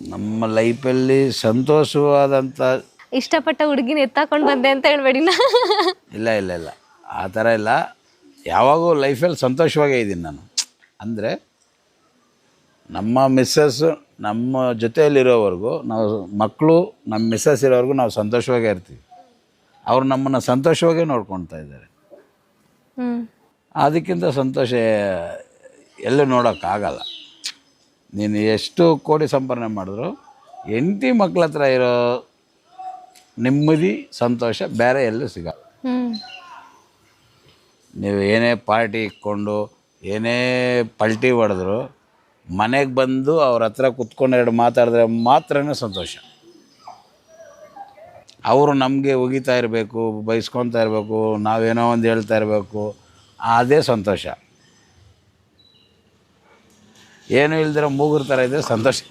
ನಮ್ಮ ಲೈಫಲ್ಲಿ ಸಂತೋಷವಾದಂಥ ಇಷ್ಟಪಟ್ಟ ಹುಡುಗಿನ ಎತ್ತಾಕೊಂಡು ಬಂದೆ ಅಂತ ಹೇಳ್ಬೇಡಿ ನಾ. ಇಲ್ಲ ಇಲ್ಲ ಇಲ್ಲ. ಆ ಥರ ಇಲ್ಲ. ಯಾವಾಗೂ ಲೈಫಲ್ಲಿ ಸಂತೋಷವಾಗೇ ಇದ್ದೀನಿ ನಾನು. ಅಂದರೆ ನಮ್ಮ ಮಿಸ್ಸಸ್ ನಮ್ಮ ಜೊತೆಯಲ್ಲಿರೋವರೆಗೂ ನಾವು ಮಕ್ಕಳು ನಮ್ಮ ಮಿಸ್ಸಸ್ ಇರೋವರೆಗೂ ನಾವು ಸಂತೋಷವಾಗೇ ಇರ್ತೀವಿ. ಅವ್ರು ನಮ್ಮನ್ನು ಸಂತೋಷವಾಗೇ ನೋಡ್ಕೊಳ್ತಾ ಇದ್ದಾರೆ. ಅದಕ್ಕಿಂತ ಸಂತೋಷ ಎಲ್ಲೂ ನೋಡೋಕ್ಕಾಗಲ್ಲ. ನೀನು ಎಷ್ಟು ಕೋಟಿ ಸಂಪಾದನೆ ಮಾಡಿದ್ರು ಹೆಂಡತಿ ಮಕ್ಳ ಹತ್ರ ಇರೋ ನೆಮ್ಮದಿ ಸಂತೋಷ ಬೇರೆ ಎಲ್ಲೂ ಸಿಗ ನೀವು ಏನೇ ಪಾರ್ಟಿ ಇಕ್ಕೊಂಡು ಏನೇ ಪಲ್ಟಿ ಹೊಡೆದ್ರು ಮನೆಗೆ ಬಂದು ಅವ್ರ ಹತ್ರ ಕುತ್ಕೊಂಡು ಎರಡು ಮಾತಾಡಿದ್ರೆ ಮಾತ್ರನೇ ಸಂತೋಷ. ಅವರು ನಮಗೆ ಒಗಿತಾ ಇರಬೇಕು ಬೈಸ್ಕೊತಾ ಇರಬೇಕು ನಾವೇನೋ ಒಂದು ಹೇಳ್ತಾ ಇರಬೇಕು ಅದೇ ಸಂತೋಷ. ಏನು ಇಲ್ದಿರೋ ಮೂಗುರ್ ಥರ ಇದ್ದರೆ ಸಂತೋಷ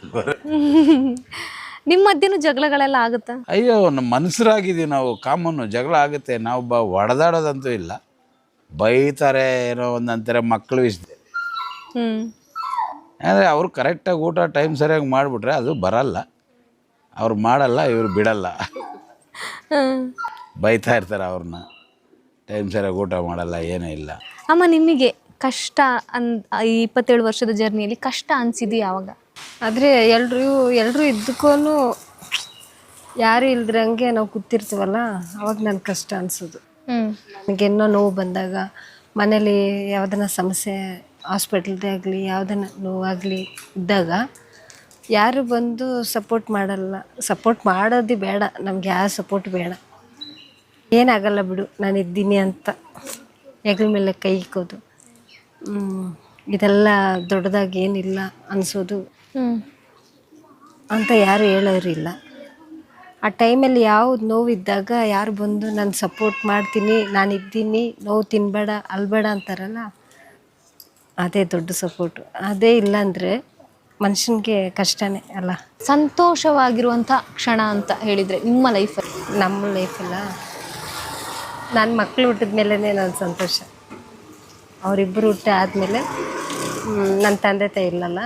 ನಿಮ್ಮ ಮಧ್ಯನೂ ಜಗಳಗಳೆಲ್ಲ ಆಗುತ್ತಾ? ಅಯ್ಯೋ ನಮ್ಮ ಮನುಷ್ಯರಾಗಿದ್ದೀವಿ ನಾವು. ಕಾಮನ್ನು ಜಗಳ ಆಗುತ್ತೆ. ನಾವು ಬ ಹೊಡೆದಾಡೋದಂತೂ ಇಲ್ಲ. ಬೈತಾರೆ ಏನೋ ಒಂದು ಅಂತಾರೆ ಮಕ್ಕಳು ಇಷ್ಟೇ ಹ್ಮ್. ಅಂದರೆ ಅವ್ರು ಕರೆಕ್ಟಾಗಿ ಊಟ ಟೈಮ್ ಸರಿಯಾಗಿ ಮಾಡಿಬಿಟ್ರೆ ಅದು ಬರಲ್ಲ. ಅವ್ರು ಮಾಡಲ್ಲ ಇವ್ರು ಬಿಡಲ್ಲ. ಹ್ಮ್ ಬೈತಾ ಇರ್ತಾರೆ ಅವ್ರನ್ನ. ಟೈಮ್ ಸರಿಯಾಗಿ ಊಟ ಮಾಡಲ್ಲ ಏನೂ ಇಲ್ಲ. ಅಮ್ಮ ನಿಮಗೆ ಕಷ್ಟ ಅನ್ ಈ ಇಪ್ಪತ್ತೇಳು ವರ್ಷದ ಜರ್ನಿಯಲ್ಲಿ ಕಷ್ಟ ಅನಿಸಿದ್ದು ಯಾವಾಗ? ಆದರೆ ಎಲ್ಲರೂ ಎಲ್ಲರೂ ಇದ್ದಕ್ಕೂ ಯಾರು ಇಲ್ದ್ರಂಗೆ ನಾವು ಕೂತಿರ್ತೀವಲ್ಲ ಅವಾಗ ನನ್ಗೆ ಕಷ್ಟ ಅನಿಸೋದು. ನನಗೆನ್ನೋ ನನಗೇನೋ ನೋವು ಬಂದಾಗ ಮನೇಲಿ ಯಾವುದನ್ನ ಸಮಸ್ಯೆ ಹಾಸ್ಪಿಟಲ್ದೇ ಆಗಲಿ ಯಾವುದನ್ನ ನೋವಾಗಲಿ ಇದ್ದಾಗ ಯಾರು ಬಂದು ಸಪೋರ್ಟ್ ಮಾಡಲ್ಲ ಸಪೋರ್ಟ್ ಮಾಡೋದು ಬೇಡ ನಮ್ಗೆ ಯಾರು ಸಪೋರ್ಟ್ ಬೇಡ. ಏನಾಗಲ್ಲ ಬಿಡು ನಾನು ಇದ್ದೀನಿ ಅಂತ ಹೆಗಲ ಮೇಲೆ ಕೈ ಇಕ್ಕೋದು. ಇದೆಲ್ಲ ದೊಡ್ಡದಾಗಿ ಏನಿಲ್ಲ ಅನಿಸೋದು. ಅಂತ ಯಾರು ಹೇಳೋರಿಲ್ಲ ಆ ಟೈಮಲ್ಲಿ ಯಾವ್ದು ನೋವಿದ್ದಾಗ ಯಾರು ಬಂದು ನಾನು ಸಪೋರ್ಟ್ ಮಾಡ್ತೀನಿ ನಾನು ಇದ್ದೀನಿ ನೋವು ತಿನ್ನಬೇಡ ಅಲ್ಬೇಡ ಅಂತಾರಲ್ಲ ಅದೇ ದೊಡ್ಡ ಸಪೋರ್ಟು ಅದೇ ಇಲ್ಲಾಂದರೆ ಮನುಷ್ಯನಿಗೆ ಕಷ್ಟನೇ ಅಲ್ಲ. ಸಂತೋಷವಾಗಿರುವಂಥ ಕ್ಷಣ ಅಂತ ಹೇಳಿದರೆ ನಿಮ್ಮ ಲೈಫಲ್ಲಿ ನಮ್ಮ ಲೈಫಲ್ಲ ನನ್ನ ಮಕ್ಕಳು ಹುಟ್ಟಿದ ಮೇಲೇ ನನ್ನ ಸಂತೋಷ. ಅವರಿಬ್ಬರು ಹುಟ್ಟ ಆದಮೇಲೆ ನನ್ನ ತಂದೆ ತಾಯಿ ಇಲ್ಲಲ್ಲ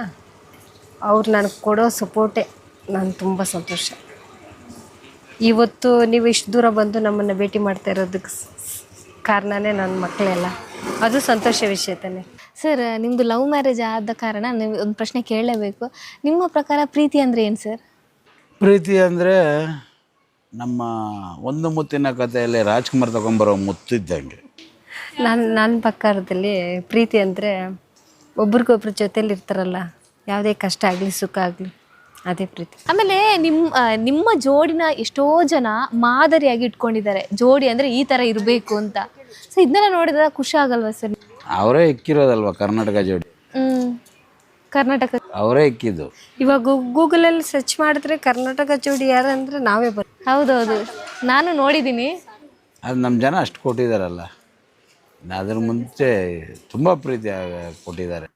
ಅವ್ರು ನನಗೆ ಕೊಡೋ ಸಪೋರ್ಟೇ ನಾನು ತುಂಬ ಸಂತೋಷ. ಇವತ್ತು ನೀವು ಇಷ್ಟು ದೂರ ಬಂದು ನಮ್ಮನ್ನು ಭೇಟಿ ಮಾಡ್ತಾ ಇರೋದಕ್ಕೆ ಕಾರಣನೇ ನನ್ನ ಮಕ್ಕಳೆಲ್ಲ ಅದು ಸಂತೋಷ ವಿಷಯ ತಾನೆ. ಸರ್ ನಿಮ್ಮದು ಲವ್ ಮ್ಯಾರೇಜ್ ಆದ ಕಾರಣ ನೀವು ಒಂದು ಪ್ರಶ್ನೆ ಕೇಳಲೇಬೇಕು. ನಿಮ್ಮ ಪ್ರಕಾರ ಪ್ರೀತಿ ಅಂದರೆ ಏನು ಸರ್? ಪ್ರೀತಿ ಅಂದರೆ ನಮ್ಮ ಒಂದು ಮುತ್ತಿನ ಕಥೆಯಲ್ಲಿ ರಾಜ್ಕುಮಾರ್ ತಗೊಂಬರೋ ಮುತ್ತಿದ್ದಂಗೆ. ನನ್ನ ನನ್ನ ಪ್ರಕಾರದಲ್ಲಿ ಪ್ರೀತಿ ಅಂದರೆ ಒಬ್ರಿಗೊಬ್ರ ಜೊತೇಲಿ ಇರ್ತಾರಲ್ಲ ಯಾವುದೇ ಕಷ್ಟ ಆಗಲಿ ಸುಖ ಆಗಲಿ ಅದೇ ಪ್ರೀತಿ. ಆಮೇಲೆ ನಿಮ್ಮ ಆ, ನಿಮ್ಮ ಜೋಡಿನ ಎಷ್ಟೋ ಜನ ಮಾದರಿಯಾಗಿ ಇಟ್ಕೊಂಡಿದ್ದಾರೆ. ಜೋಡಿ ಅಂದರೆ ಈ ಥರ ಇರಬೇಕು ಅಂತ. ಸೊ ಇದನ್ನೆಲ್ಲ ನೋಡಿದ್ರೆ ಖುಷಿ ಆಗಲ್ವಾ ಸರ್? ಅವರೇ ಇಕ್ಕಿರೋದಲ್ವ ಕರ್ನಾಟಕ ಜೋಡಿ? ಹ್ಮ್. ಕರ್ನಾಟಕ. ಅವರೇ ಇಕ್ಕಿದ್ದು. ಇವಾಗ ಗೂಗಲಲ್ಲಿ ಸರ್ಚ್ ಮಾಡಿದ್ರೆ ಕರ್ನಾಟಕ ಜೋಡಿ ಯಾರು ಅಂದರೆ ನಾವೇ ಬರ್ತೀವಿ ಹೌದೌದು. ನಾನು ನೋಡಿದ್ದೀನಿ. ಅದು ನಮ್ಮ ಜನ ಅಷ್ಟು ಕೊಟ್ಟಿದ್ದಾರಲ್ಲ ಅದ್ರ ಮುಂಚೆ ತುಂಬ ಪ್ರೀತಿ ಆಗ- ಕೊಟ್ಟಿದ್ದಾರೆ